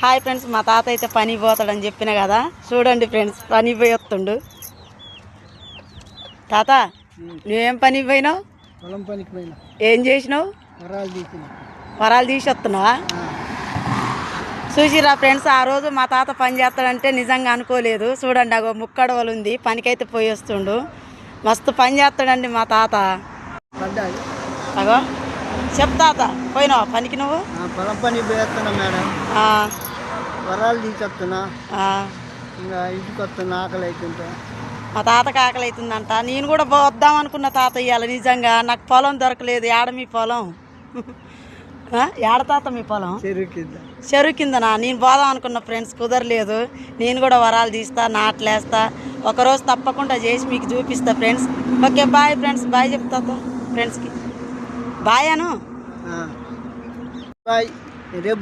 Hi friends మా తాత అయితే పని పోతాడని చెప్పిన కదా. చూడండి ఫ్రెండ్స్ పని పోయి వస్తుండు. తాత నువ్వేం పని పోయినావు? పొలం పనికి పోయినా. ఏం చేసినావు? వరాలు తీసిన. వరాలు తీసి వస్తున్నావా? చూసిరా ఫ్రెండ్స్ ఆ రోజు మా తాత పని చేస్తాడంటే నిజంగా అనుకోలేదు. చూడండి అగో ముక్కడవలు ఉంది పనికైతే పోయి వస్తుండు. మస్తు పని చేస్తాడండి మా తాత. అగో చెప్ తాత పోయినావా పనికి నువ్వు? పొలం పనికి పోయేస్తున్నా మేడం. వరాలు తీసేస్తున్నా. ఇంకా ఇంటికి వస్తున్నా ఆకలి అవుతుంటే మా తాతకి ఆకలి అవుతుందంట నేను కూడా వద్దాం అనుకున్న తాత ఇవాళ నిజంగా. నాకు పొలం దొరకలేదు ఏడ మీ పొలం? ఏడ తాత మీ పొలం? చెరువు కింద. చెరువు కిందనా? నేను పోదాం అనుకున్న ఫ్రెండ్స్ కుదరలేదు. నేను కూడా వరాలు తీస్తా నాట్లేస్తా. ఒకరోజు తప్పకుండా చేసి మీకు చూపిస్తా friends. Okay bye friends. Bye చెప్తా ఫ్రెండ్స్కి. బాయ్ అను. బాయ్. రేపు